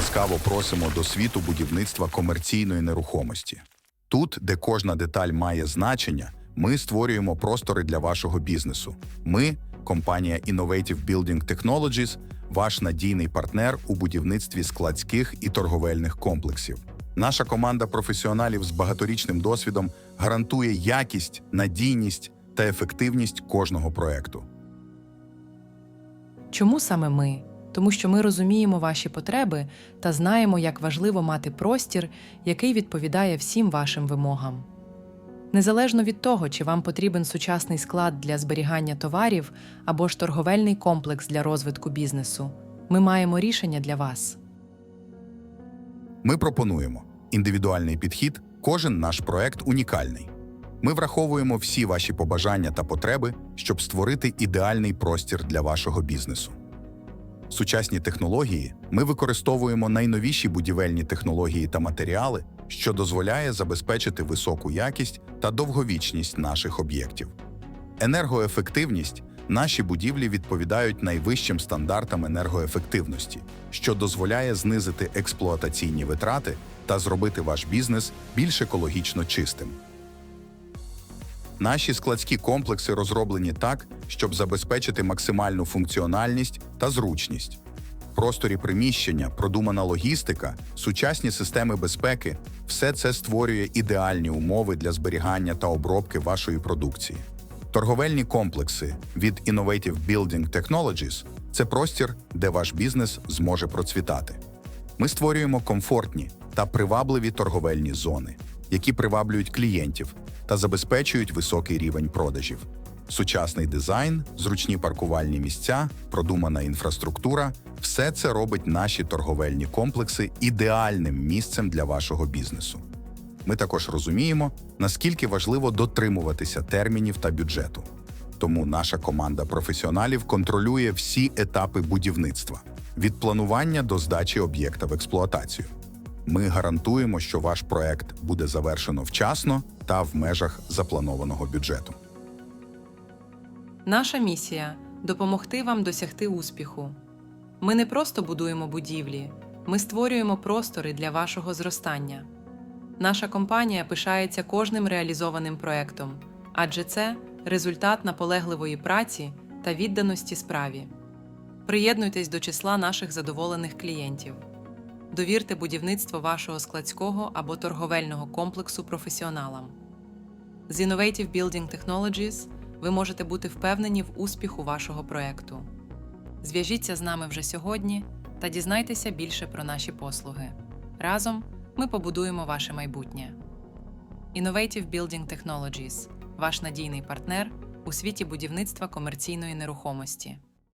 ласкаво просимо до світу будівництва комерційної нерухомості. Тут, де кожна деталь має значення, ми створюємо простори для вашого бізнесу. Ми, компанія Innovative Building Technologies, ваш надійний партнер у будівництві складських і торговельних комплексів. Наша команда професіоналів з багаторічним досвідом гарантує якість, надійність та ефективність кожного проекту. Чому саме ми? Тому що ми розуміємо ваші потреби та знаємо, як важливо мати простір, який відповідає всім вашим вимогам. Незалежно від того, чи вам потрібен сучасний склад для зберігання товарів або ж торговельний комплекс для розвитку бізнесу, ми маємо рішення для вас. Ми пропонуємо індивідуальний підхід, кожен наш проект унікальний. Ми враховуємо всі ваші побажання та потреби, щоб створити ідеальний простір для вашого бізнесу. Сучасні технології ми використовуємо найновіші будівельні технології та матеріали, що дозволяє забезпечити високу якість та довговічність наших об'єктів. Енергоефективність наші будівлі відповідають найвищим стандартам енергоефективності, що дозволяє знизити експлуатаційні витрати та зробити ваш бізнес більш екологічно чистим. Наші складські комплекси розроблені так, щоб забезпечити максимальну функціональність та зручність. В просторі приміщення, продумана логістика, сучасні системи безпеки все це створює ідеальні умови для зберігання та обробки вашої продукції. Торговельні комплекси від Innovative Building Technologies – це простір, де ваш бізнес зможе процвітати. Ми створюємо комфортні та привабливі торговельні зони, які приваблюють клієнтів та забезпечують високий рівень продажів. Сучасний дизайн, зручні паркувальні місця, продумана інфраструктура все це робить наші торговельні комплекси ідеальним місцем для вашого бізнесу. Ми також розуміємо, наскільки важливо дотримуватися термінів та бюджету. Тому наша команда професіоналів контролює всі етапи будівництва від планування до здачі об'єкта в експлуатацію. Ми гарантуємо, що ваш проект буде завершено вчасно та в межах запланованого бюджету. Наша місія допомогти вам досягти успіху. Ми не просто будуємо будівлі, ми створюємо простори для вашого зростання. Наша компанія пишається кожним реалізованим проектом, адже це результат наполегливої праці та відданості справі. Приєднуйтесь до числа наших задоволених клієнтів. Довірте будівництво вашого складського або торговельного комплексу професіоналам. З Innovative Building Technologies ви можете бути впевнені в успіху вашого проекту. Зв'яжіться з нами вже сьогодні та дізнайтеся більше про наші послуги. Разом ми побудуємо ваше майбутнє. Innovative Building Technologies – ваш надійний партнер у світі будівництва комерційної нерухомості.